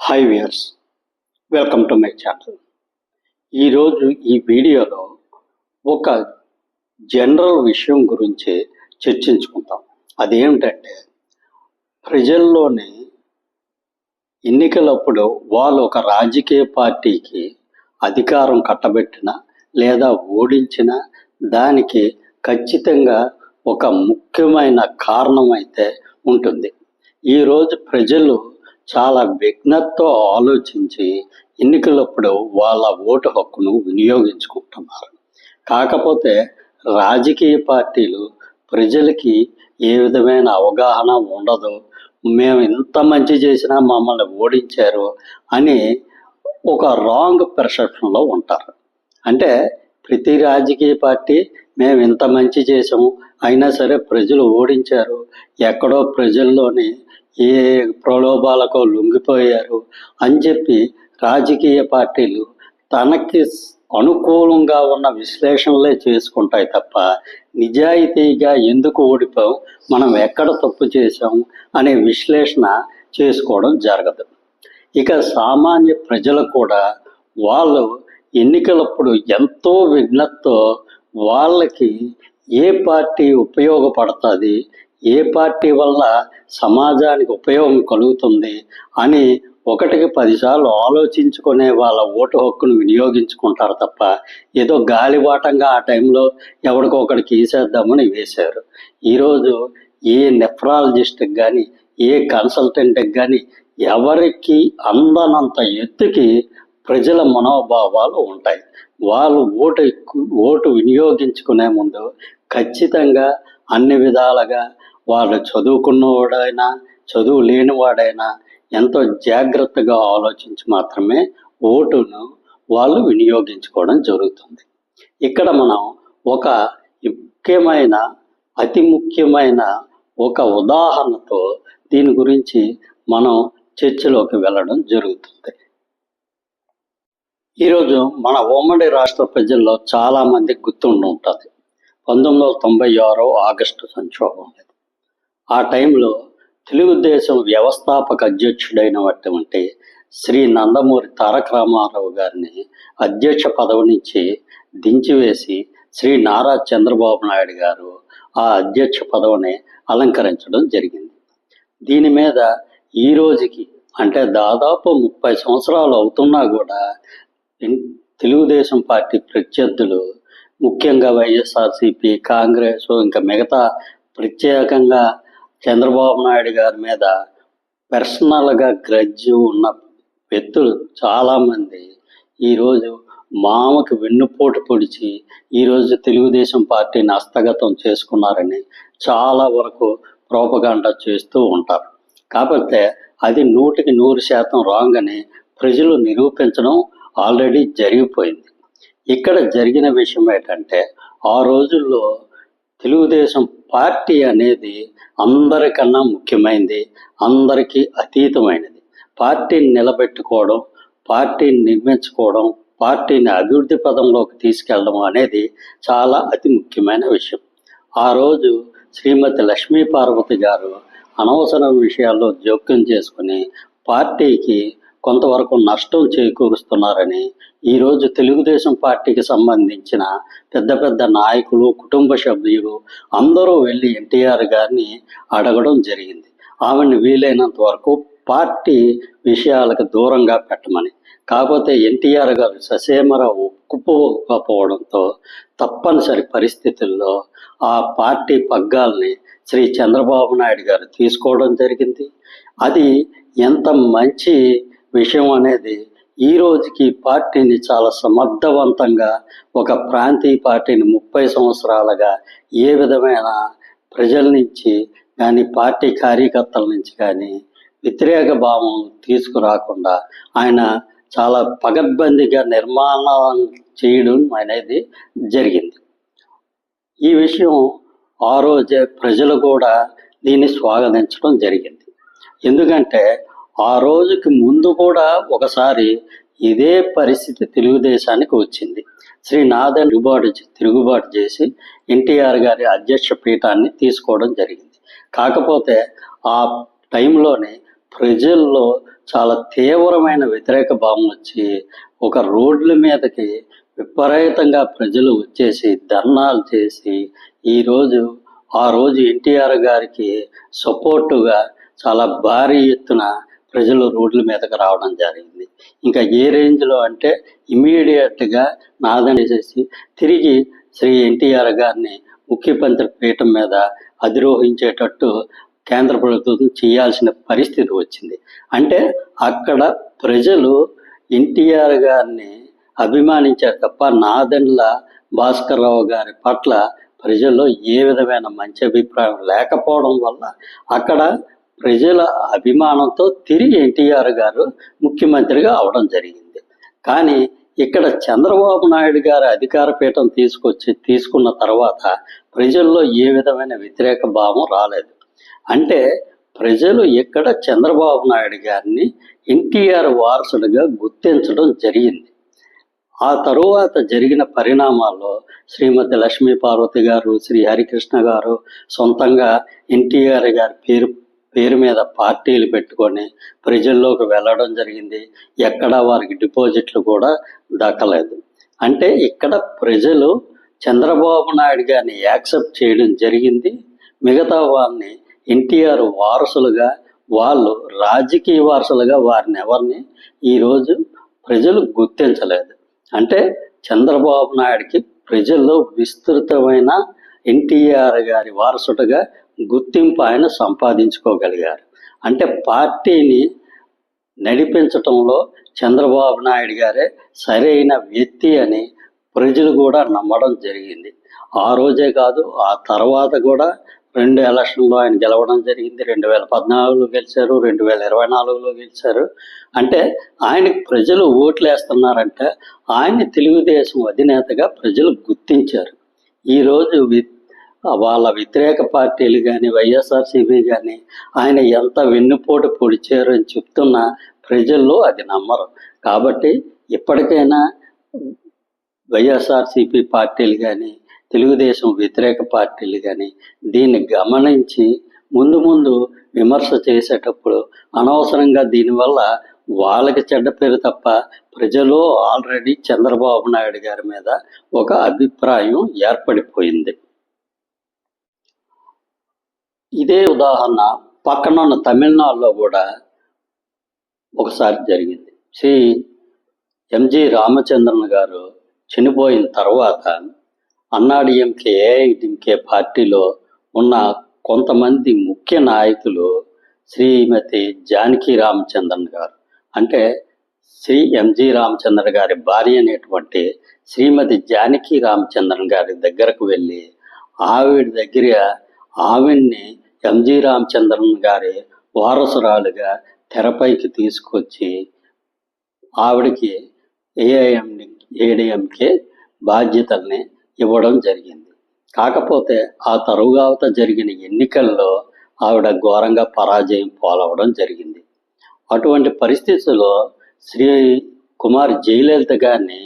Hi viewers welcome to my channel ఈరోజు ఈ వీడియోలో ఒక జనరల్ విషయం గురించి చర్చించుకుందాం. అదేమిటంటే ప్రజల్లోని ఎన్నికలప్పుడు వాళ్ళు ఒక రాజకీయ పార్టీకి అధికారం కట్టబెట్టిన లేదా ఓడించిన దానికి ఖచ్చితంగా ఒక ముఖ్యమైన కారణం అయితే ఉంటుంది ఈరోజు ప్రజలు చాలా విఘ్నతతో ఆలోచించి ఎన్నికలప్పుడు వాళ్ళ ఓటు హక్కును వినియోగించుకుంటున్నారు. కాకపోతే రాజకీయ పార్టీలు ప్రజలకి ఏ విధమైన అవగాహన ఉండదు. మేము ఇంత మంచి చేసినా మమ్మల్ని ఓడించారు అని ఒక రాంగ్ పెర్సెప్షన్లో ఉంటారు. అంటే ప్రతి రాజకీయ పార్టీ మేము ఇంత మంచి చేసాము అయినా సరే ప్రజలు ఓడించారు ఎక్కడో ప్రజల్లోని ఏ ప్రలోభాలకో లొంగిపోయారు అని చెప్పి రాజకీయ పార్టీలు తనకి అనుకూలంగా ఉన్న విశ్లేషణలే చేసుకుంటాయి తప్ప నిజాయితీగా ఎందుకు ఓడిపోయాం మనం ఎక్కడ తప్పు చేసాం అనే విశ్లేషణ చేసుకోవడం జరగదు. ఇక సామాన్య ప్రజలు కూడా వాళ్ళు ఎన్నికలప్పుడు ఎంతో విఘ్నతతో వాళ్ళకి ఏ పార్టీ ఉపయోగపడుతుంది? ఏ పార్టీ వల్ల సమాజానికి ఉపయోగం కలుగుతుంది అని ఒకటికి పదిసార్లు ఆలోచించుకునే వాళ్ళ ఓటు హక్కును వినియోగించుకుంటారు తప్ప ఏదో గాలివాటంగా ఆ టైంలో ఎవరికొకడికి వేసేద్దామని వేశారు. ఈరోజు ఏ నెఫ్రాలజిస్ట్కి కానీ ఏ కన్సల్టెంట్కి కానీ ఎవరికి అందనంత ఎత్తుకి ప్రజల మనోభావాలు ఉంటాయి. వాళ్ళు ఓటు ఓటు వినియోగించుకునే ముందు ఖచ్చితంగా అన్ని విధాలుగా వాళ్ళు చదువుకున్నవాడైనా చదువు లేనివాడైనా ఎంతో జాగ్రత్తగా ఆలోచించి మాత్రమే ఓటును వాళ్ళు వినియోగించుకోవడం జరుగుతుంది. ఇక్కడ మనం ఒక ముఖ్యమైన అతి ముఖ్యమైన ఒక ఉదాహరణతో దీని గురించి మనం చర్చలోకి వెళ్ళడం జరుగుతుంది. ఈరోజు మన ఉమ్మడి రాష్ట్ర ప్రజల్లో చాలామంది గుర్తుండి ఉంటుంది పంతొమ్మిది వందల తొంభై ఆరో ఆగస్టు సంక్షోభం. అనేది ఆ టైంలో తెలుగుదేశం వ్యవస్థాపక అధ్యక్షుడైనటువంటి శ్రీ నందమూరి తారక రామారావు గారిని అధ్యక్ష పదవి నుంచి దించివేసి శ్రీ నారా చంద్రబాబు నాయుడు గారు ఆ అధ్యక్ష పదవిని అలంకరించడం జరిగింది. దీని మీద ఈ రోజుకి అంటే దాదాపు ముప్పై సంవత్సరాలు అవుతున్నా కూడా తెలుగుదేశం పార్టీ ప్రత్యర్థులు ముఖ్యంగా వైఎస్ఆర్సీపీ కాంగ్రెస్ ఇంకా మిగతా ప్రత్యేకంగా చంద్రబాబు నాయుడు గారి మీద పర్సనల్గా గ్రడ్జ్ ఉన్న వ్యక్తులు చాలామంది ఈరోజు మామకి వెన్నుపోటు పొడిచి ఈరోజు తెలుగుదేశం పార్టీని హస్తగతం చేసుకున్నారని చాలా వరకు ప్రోపగాండ చేస్తూ ఉంటారు. కాకపోతే అది నూటికి నూరు శాతం రాంగ్ అని ప్రజలు నిరూపించడం ఆల్రెడీ జరిగిపోయింది. ఇక్కడ జరిగిన విషయం ఏంటంటే ఆ రోజుల్లో తెలుగుదేశం పార్టీ అనేది అందరికన్నా ముఖ్యమైనది అందరికీ అతీతమైనది. పార్టీని నిలబెట్టుకోవడం పార్టీని నిర్మించుకోవడం పార్టీని అభివృద్ధి పదంలోకి తీసుకెళ్ళడం అనేది చాలా అతి ముఖ్యమైన విషయం. ఆ రోజు శ్రీమతి లక్ష్మీ పార్వతి గారు అనవసర విషయాల్లో జోక్యం చేసుకుని పార్టీకి కొంతవరకు నష్టం చేకూరుస్తున్నారని ఈరోజు తెలుగుదేశం పార్టీకి సంబంధించిన పెద్ద పెద్ద నాయకులు కుటుంబ సభ్యులు అందరూ వెళ్ళి ఎన్టీఆర్ గారిని అడగడం జరిగింది. ఆమెను వీలైనంత వరకు పార్టీ విషయాలకు దూరంగా పెట్టమని. కాకపోతే ఎన్టీఆర్ గారు ససేమరావు ఒప్పుకోకపోవడంతో తప్పనిసరి పరిస్థితుల్లో ఆ పార్టీ పగ్గాల్ని శ్రీ చంద్రబాబు నాయుడు గారు తీసుకోవడం జరిగింది. అది ఎంత మంచి విషయం అనేది ఈ రోజుకి పార్టీని చాలా సమర్థవంతంగా ఒక ప్రాంతీయ పార్టీని ముప్పై సంవత్సరాలుగా ఏ విధమైన ప్రజల నుంచి కానీ పార్టీ కార్యకర్తల నుంచి కానీ వ్యతిరేక భావం తీసుకురాకుండా ఆయన చాలా పగడ్బందీగా నిర్మాణం చేయడం అనేది జరిగింది. ఈ విషయం ఆ రోజే ప్రజలు కూడా దీన్ని స్వాగతించడం జరిగింది. ఎందుకంటే ఆ రోజుకి ముందు కూడా ఒకసారి ఇదే పరిస్థితి తెలుగుదేశానికి వచ్చింది. శ్రీ నాదన్ తిరుగుబాటు తిరుగుబాటు చేసి ఎన్టీఆర్ గారి అధ్యక్ష పీఠాన్ని తీసుకోవడం జరిగింది. కాకపోతే ఆ టైంలోనే ప్రజల్లో చాలా తీవ్రమైన వ్యతిరేక భావం వచ్చి ఒక రోడ్ల మీదకి విపరీతంగా ప్రజలు వచ్చేసి ధర్నాలు చేసి ఈరోజు ఆ రోజు ఎన్టీఆర్ గారికి సపోర్టుగా చాలా భారీ ఎత్తున ప్రజలు రోడ్ల మీదకి రావడం జరిగింది. ఇంకా ఏ రేంజ్లో అంటే ఇమీడియట్గా నాదం చేసేసి తిరిగి శ్రీ ఎన్టీఆర్ గారిని ముఖ్యమంత్రి పీఠం మీద అధిరోహించేటట్టు కేంద్ర ప్రభుత్వం చేయాల్సిన పరిస్థితి వచ్చింది. అంటే అక్కడ ప్రజలు ఎన్టీఆర్ గారిని అభిమానించారు తప్ప నాదెండ్ల భాస్కర్రావు గారి పట్ల ప్రజల్లో ఏ విధమైన మంచి అభిప్రాయం లేకపోవడం వల్ల అక్కడ ప్రజల అభిమానంతో తిరిగి ఎన్టీఆర్ గారు ముఖ్యమంత్రిగా అవడం జరిగింది. కానీ ఇక్కడ చంద్రబాబు నాయుడు గారు అధికార పీఠం తీసుకొచ్చి తీసుకున్న తర్వాత ప్రజల్లో ఏ విధమైన వ్యతిరేక భావం రాలేదు. అంటే ప్రజలు ఇక్కడ చంద్రబాబు నాయుడు గారిని ఎన్టీఆర్ వారసుడిగా గుర్తించడం జరిగింది. ఆ తరువాత జరిగిన పరిణామాల్లో శ్రీమతి లక్ష్మీ పార్వతి గారు శ్రీ హరికృష్ణ గారు సొంతంగా ఎన్టీఆర్ గారి పేరు పేరు మీద పార్టీలు పెట్టుకొని ప్రజల్లోకి వెళ్ళడం జరిగింది. ఎక్కడ వారికి డిపాజిట్లు కూడా దక్కలేదు. అంటే ఇక్కడ ప్రజలు చంద్రబాబు నాయుడు గారిని యాక్సెప్ట్ చేయడం జరిగింది. మిగతా వారిని ఎన్టీఆర్ వారసులుగా వాళ్ళు రాజకీయ వారసులుగా వారిని ఎవరిని ఈరోజు ప్రజలు గుర్తించలేదు. అంటే చంద్రబాబు నాయుడికి ప్రజల్లో విస్తృతమైన ఎన్టీఆర్ గారి వారసుడుగా గుర్తింపు ఆయన సంపాదించుకోగలిగారు. అంటే పార్టీని నడిపించటంలో చంద్రబాబు నాయుడు గారే సరైన వ్యక్తి అని ప్రజలు కూడా నమ్మడం జరిగింది. ఆ రోజే కాదు ఆ తర్వాత కూడా రెండు ఎలక్షన్లో ఆయన గెలవడం జరిగింది. రెండు వేల పద్నాలుగులో గెలిచారు రెండు వేల ఇరవై నాలుగులో గెలిచారు. అంటే ఆయనకి ప్రజలు ఓట్లు వేస్తున్నారంటే ఆయన్ని తెలుగుదేశం అధినేతగా ప్రజలు గుర్తించారు. ఈరోజు వాళ్ళ వ్యతిరేక పార్టీలు కానీ వైఎస్ఆర్సీపీ కానీ ఆయన ఎంత వెన్నుపోటు పొడిచారు అని చెప్తున్న ప్రజల్లో అది నమ్మరు. కాబట్టి ఇప్పటికైనా వైఎస్ఆర్సీపీ పార్టీలు కానీ తెలుగుదేశం వ్యతిరేక పార్టీలు కానీ దీన్ని గమనించి ముందు ముందు విమర్శ చేసేటప్పుడు అనవసరంగా దీనివల్ల వాళ్ళకి చెడ్డ పేరు తప్ప ప్రజలు ఆల్రెడీ చంద్రబాబు నాయుడు గారి మీద ఒక అభిప్రాయం ఏర్పడిపోయింది. ఇదే ఉదాహరణ పక్కనున్న తమిళనాడులో కూడా ఒకసారి జరిగింది. శ్రీ ఎంజి రామచంద్రన్ గారు చనిపోయిన తర్వాత అన్నాడీఎంకే ఏఐడిఎంకే పార్టీలో ఉన్న కొంతమంది ముఖ్య నాయకులు శ్రీమతి జానకి రామచంద్రన్ గారు. అంటే శ్రీ ఎంజి రామచంద్ర గారి భార్య అనేటువంటి శ్రీమతి జానకి రామచంద్రన్ గారి దగ్గరకు వెళ్ళి ఆవిడ దగ్గర ఆవిడ్ని ఎంజి రామచంద్రన్ గారి వారసురాలుగా తెరపైకి తీసుకొచ్చి ఆవిడకి ఏఐఎం ఏడిఎంకే బాధ్యతల్ని ఇవ్వడం జరిగింది. కాకపోతే ఆ తరువాత జరిగిన ఎన్నికల్లో ఆవిడ ఘోరంగా పరాజయం పాలవడం జరిగింది. అటువంటి పరిస్థితుల్లో శ్రీ కుమార్ జయలలిత గారిని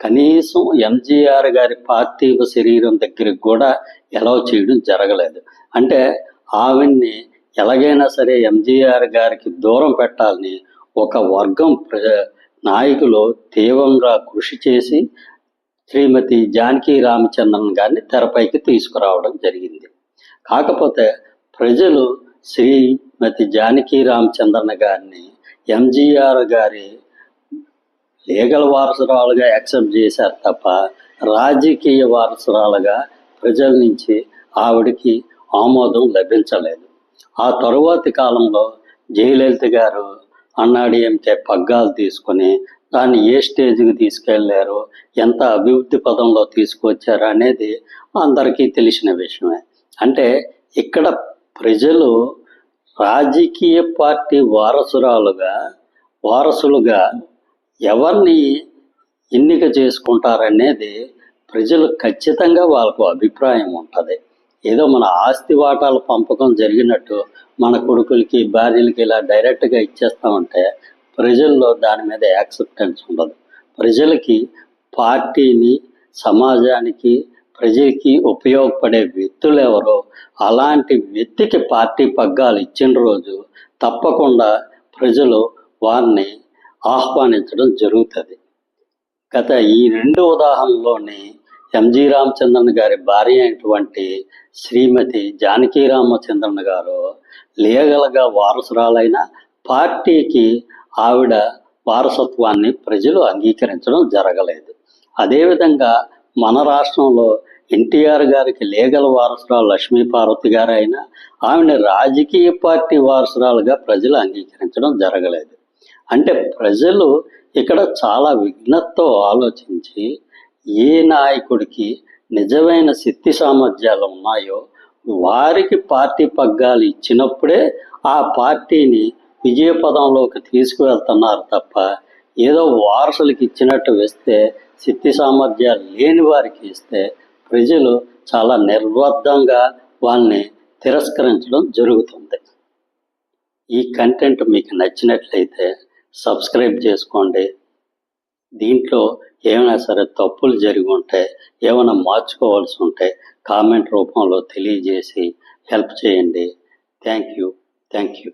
కనీసం ఎంజీఆర్ గారి పార్థివ శరీరం దగ్గరికి కూడా ఎలవ చేయడం జరగలేదు. అంటే ఆవిడ్ని ఎలాగైనా సరే ఎంజీఆర్ గారికి దూరం పెట్టాలని ఒక వర్గం ప్రజ నాయకులు తీవ్రంగా కృషి చేసి శ్రీమతి జానకి రామచంద్రన్ గారిని తెరపైకి తీసుకురావడం జరిగింది. కాకపోతే ప్రజలు శ్రీమతి జానకి రామచంద్రన్ గారిని ఎంజీఆర్ గారి లీగల్ వారసురాలుగా యాక్సెప్ట్ చేశారు తప్ప రాజకీయ వారసురాలుగా ప్రజల నుంచి ఆవిడకి ఆమోదం లభించలేదు. ఆ తరువాతి కాలంలో జయలలిత గారు అన్నాడీఎంకే పగ్గాలు తీసుకొని దాన్ని ఏ స్టేజ్కి తీసుకెళ్ళారు ఎంత అభివృద్ధి పదంలో తీసుకొచ్చారు అనేది అందరికీ తెలిసిన విషయమే. అంటే ఇక్కడ ప్రజలు రాజకీయ పార్టీ వారసురాలుగా వారసులుగా ఎవరిని ఎన్నిక చేసుకుంటారనేది ప్రజలు ఖచ్చితంగా వాళ్ళకు అభిప్రాయం ఉంటుంది. ఏదో మన ఆస్తి వాటాల పంపకం జరిగినట్టు మన కొడుకులకి భార్యలకి ఇలా డైరెక్ట్గా ఇచ్చేస్తామంటే ప్రజల్లో దాని మీద యాక్సెప్టెన్స్ ఉండదు. ప్రజలకి పార్టీని సమాజానికి ప్రజలకి ఉపయోగపడే వ్యక్తులు ఎవరో అలాంటి వ్యక్తికి పార్టీ పగ్గాలు ఇచ్చిన రోజు తప్పకుండా ప్రజలు వారిని ఆహ్వానించడం జరుగుతుంది. గత ఈ రెండు ఉదాహరణలోని ఎంజి రామచంద్రన్ గారి భార్య అయినటువంటి శ్రీమతి జానకి రామచంద్రన్ గారు లీగల్గా వారసురాలైన పార్టీకి ఆవిడ వారసత్వాన్ని ప్రజలు అంగీకరించడం జరగలేదు. అదేవిధంగా మన రాష్ట్రంలో ఎన్టీఆర్ గారికి లీగల్ వారసురాలు లక్ష్మీపార్వతి గారు అయినా ఆమెను రాజకీయ పార్టీ వారసురాలుగా ప్రజలు అంగీకరించడం జరగలేదు. అంటే ప్రజలు ఇక్కడ చాలా విఘ్నతతో ఆలోచించి ఏ నాయకుడికి నిజమైన శక్తి సామర్థ్యాలు ఉన్నాయో వారికి పార్టీ పగ్గాలు ఇచ్చినప్పుడే ఆ పార్టీని విజయపదంలోకి తీసుకువెళ్తున్నారు తప్ప ఏదో వారసులకు ఇచ్చినట్టు వేస్తే శక్తి సామర్థ్యాలు లేని వారికి ఇస్తే ప్రజలు చాలా నిర్బద్ధంగా వాళ్ళని తిరస్కరించడం జరుగుతుంది. ఈ కంటెంట్ మీకు నచ్చినట్లయితే సబ్స్క్రైబ్ చేసుకోండి. దీంట్లో ఏమైనా సరే తప్పులు జరిగి ఉంటే ఏమైనా మార్చుకోవాల్సి ఉంటే కామెంట్ రూపంలో తెలియజేసి హెల్ప్ చేయండి. Thank you. Thank you.